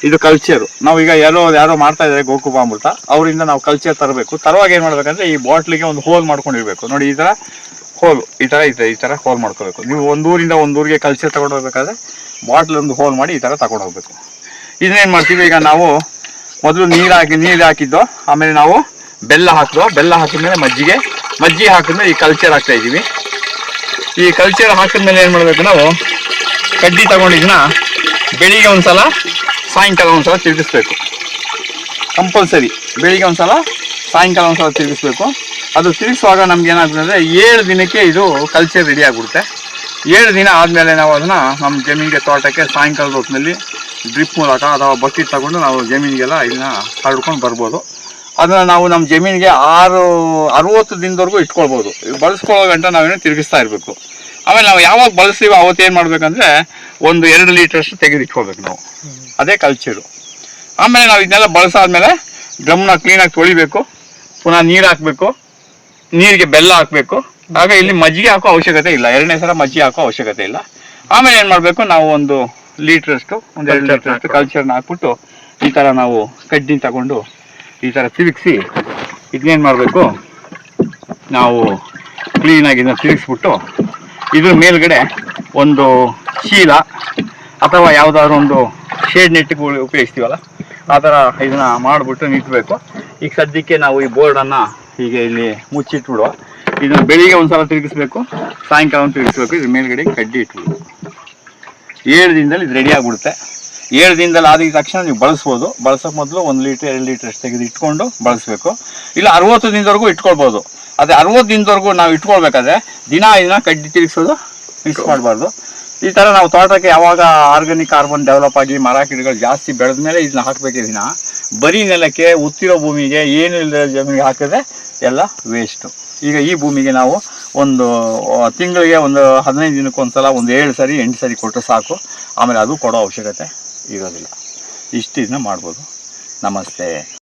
ಇದು ಕಲ್ಚರು ಈಗ ಯಾರೋ ಯಾರೋ ಮಾಡ್ತಾ ಇದ್ದಾರೆ ಗೋಕುಬ ಅಮೃತ. ಅವರಿಂದ ನಾವು ಕಲ್ಚರ್ ತರಬೇಕು. ತರುವಾಗ ಏನು ಮಾಡ್ಬೇಕಂದ್ರೆ ಈ ಬಾಟ್ಲಿಗೆ ಒಂದು ಹೋಲ್ ಮಾಡ್ಕೊಂಡಿರ್ಬೇಕು ನೋಡಿ, ಈ ಥರ ಹೋಲ್ ಈ ಥರ ಇದೆ, ಈ ಥರ ಹೋಲ್ ಮಾಡ್ಕೋಬೇಕು. ನೀವು ಒಂದೂರಿಂದ ಒಂದೂರಿಗೆ ಒಂದು ಕಲ್ಚರ್ ತಗೊಂಡು ಹೋಗ್ಬೇಕಾದ್ರೆ ಬಾಟ್ಲ್ ಒಂದು ಹೋಲ್ ಮಾಡಿ ಈ ಥರ ತಗೊಂಡು ಹೋಗ್ಬೇಕು. ಇದನ್ನೇನು ಮಾಡ್ತೀವಿ ಈಗ ನಾವು ಮೊದಲು ನೀರು ಹಾಕಿ ನೀರು ಹಾಕಿದ್ದು, ಆಮೇಲೆ ನಾವು ಬೆಲ್ಲ ಹಾಕಿದ್ವು ಬೆಲ್ಲ ಹಾಕಿದ್ಮೇಲೆ ಮಜ್ಜಿಗೆ. ಮಜ್ಜಿಗೆ ಹಾಕಿದ್ಮೇಲೆ ಈ ಕಲ್ಚರ್ ಹಾಕ್ತಾ ಇದ್ದೀವಿ. ಈ ಕಲ್ಚರ್ ಹಾಕಿದ್ಮೇಲೆ ಏನು ಮಾಡಬೇಕು ನಾವು? ಕಡ್ಡಿ ತಗೊಂಡಿದ್ದನ್ನ ಬೆಳಿಗ್ಗೆ ಒಂದ್ಸಲ ಸಾಯಂಕಾಲ ಒಂದ್ಸಲ ತಿರುಗಿಸ್ಬೇಕು. ಕಂಪಲ್ಸರಿ. ಬೆಳಿಗ್ಗೆ ಒಂದ್ಸಲ, ಸಾಯಂಕಾಲ ಒಂದ್ಸಲ ತಿರುಗಿಸ್ಬೇಕು. ಅದು ತಿರುಗಿಸುವಾಗ ನಮ್ಗೆ ಏನಾಗ್ತದೆ ಅಂದರೆ ಏಳು ದಿನಕ್ಕೆ ಇದು ಕಲ್ಚರ್ ರೆಡಿ ಆಗಿಬಿಡುತ್ತೆ. ಏಳು ದಿನ ಆದಮೇಲೆ ನಾವು ಅದನ್ನು ನಮ್ಮ ಜಮೀನಿಗೆ ತೋಟಕ್ಕೆ ಸಾಯಂಕಾಲದ ಹೊತ್ತಿನಲ್ಲಿ ಡ್ರಿಪ್ ಮೂಲಕ ಅಥವಾ ಬಕೆಟ್ ತಗೊಂಡು ನಾವು ಜಮೀನಿಗೆಲ್ಲ ಇದನ್ನ ಹರಡ್ಕೊಂಡು ಬರ್ಬೋದು. ಅದನ್ನು ನಾವು ನಮ್ಮ ಜಮೀನಿಗೆ ಆರು, ಅರುವತ್ತು ದಿನದವರೆಗೂ ಇಟ್ಕೊಳ್ಬೋದು. ಬಳಸ್ಕೊಳ್ಳೋ ಗಂಟ ನಾವೇನು ತಿರುಗಿಸ್ತಾ ಇರಬೇಕು. ಆಮೇಲೆ ನಾವು ಯಾವಾಗ ಬಳಸ್ತೀವೋ ಅವತ್ತೇನು ಮಾಡಬೇಕಂದ್ರೆ ಒಂದು ಎರಡು ಲೀಟ್ರಷ್ಟು ತೆಗೆದು ಇಟ್ಕೊಳ್ಬೇಕು ನಾವು. ಅದೇ ಕಲ್ಚರು ಆಮೇಲೆ ನಾವು ಇದನ್ನೆಲ್ಲ ಬಳಸಾದ್ಮೇಲೆ ಡ್ರಮ್ನ ಕ್ಲೀನಾಗಿ ತೊಳಿಬೇಕು ಪುನಃ ನೀರು ಹಾಕಬೇಕು ನೀರಿಗೆ ಬೆಲ್ಲ ಹಾಕಬೇಕು. ಆಗ ಇಲ್ಲಿ ಮಜ್ಜಿಗೆ ಹಾಕೋ ಅವಶ್ಯಕತೆ ಇಲ್ಲ. ಎರಡನೇ ಸಲ ಮಜ್ಜಿಗೆ ಹಾಕೋ ಅವಶ್ಯಕತೆ ಇಲ್ಲ. ಆಮೇಲೆ ಏನು ಮಾಡಬೇಕು ನಾವು ಒಂದು ಲೀಟ್ರಷ್ಟು ಒಂದು ಎರಡು ಲೀಟ್ರಷ್ಟು ಕಲ್ಚರ್ನ ಹಾಕ್ಬಿಟ್ಟು ಈ ಥರ ನಾವು ಕಡ್ಡಿ ತಗೊಂಡು ಈ ಥರ ತಿರುಗಿಸಿ ಇದನ್ನೇನು ಮಾಡಬೇಕು ನಾವು ಕ್ಲೀನಾಗಿ ಇದನ್ನು ತಿರುಗಿಸ್ಬಿಟ್ಟು ಇದ್ರ ಮೇಲ್ಗಡೆ ಒಂದು ಚೀಲ ಅಥವಾ ಯಾವುದಾದ್ರು ಒಂದು ಶೇಡ್ ನೆಟ್ಟಿಗೆ ಉಪಯೋಗಿಸ್ತೀವಲ್ಲ? ಆ ಥರ ಇದನ್ನ ಮಾಡಿಬಿಟ್ಟು ನಿಂತಬೇಕು ಈಗ ಸದ್ಯಕ್ಕೆ ನಾವು ಈ ಬೋರ್ಡನ್ನು ಹೀಗೆ ಇಲ್ಲಿ ಮುಚ್ಚಿಟ್ಬಿಡುವ. ಇದನ್ನ ಬೆಳಿಗ್ಗೆ ಒಂದ್ಸಲ ತಿರುಗಿಸ್ಬೇಕು, ಸಾಯಂಕಾಲ ಒಂದು ತಿರುಗಿಸ್ಬೇಕು, ಇದ್ರ ಮೇಲ್ಗಡೆ ಕಡ್ಡಿ ಇಟ್ಬಿಡು. ಏಳು ದಿನದಲ್ಲಿ ಇದು ರೆಡಿ ಆಗಿಬಿಡುತ್ತೆ. ಏಳು ದಿನದಲ್ಲಿ ಆದ ತಕ್ಷಣ ನೀವು ಬಳಸ್ಬೋದು. ಬಳಸೋಕೆ ಮೊದಲು ಒಂದು ಲೀಟ್ರ್, ಎರಡು ಲೀಟ್ರ್ ಅಷ್ಟು ತೆಗೆದು ಇಟ್ಕೊಂಡು ಬಳಸಬೇಕು. ಇಲ್ಲ, ಅರವತ್ತು ದಿನದವರೆಗೂ ಇಟ್ಕೊಳ್ಬೋದು. ಅದೇ ಅರವತ್ತು ದಿನದವರೆಗೂ ನಾವು ಇಟ್ಕೊಳ್ಬೇಕಾದ್ರೆ ದಿನ ಇದನ್ನ ಕಡ್ಡಿ ತಿರುಗಿಸೋದು ಮಿಕ್ಸ್ ಮಾಡಬಾರ್ದು. ಈ ಥರ ನಾವು ತೋಟಕ್ಕೆ ಯಾವಾಗ ಆರ್ಗಾನಿಕ್ ಕಾರ್ಬನ್ ಡೆವಲಪ್ ಆಗಿ ಮರ ಗಿಡಗಳು ಜಾಸ್ತಿ ಬೆಳೆದ ಮೇಲೆ ಇದನ್ನ ಹಾಕಬೇಕು ದಿನ, ಬರೀ ನೆಲಕ್ಕೆ ಉತ್ತಿರೋ ಭೂಮಿಗೆ ಏನು ಇಲ್ಲದ ಜಮೀನಿಗೆ ಹಾಕಿದ್ರೆ ಎಲ್ಲ ವೇಸ್ಟು ಈಗ ಈ ಭೂಮಿಗೆ ನಾವು ಒಂದು ತಿಂಗಳಿಗೆ ಒಂದು ಹದಿನೈದು ದಿನಕ್ಕೆ ಒಂದ್ಸಲ, ಒಂದು ಏಳು ಸರಿ, ಎಂಟು ಸರಿ ಕೊಟ್ಟರೆ ಸಾಕು. ಆಮೇಲೆ ಅದು ಕೊಡೋ ಅವಶ್ಯಕತೆ ಇರೋದಿಲ್ಲ. ಇಷ್ಟು ಇದನ್ನ ಮಾಡ್ಬೋದು. ನಮಸ್ತೆ.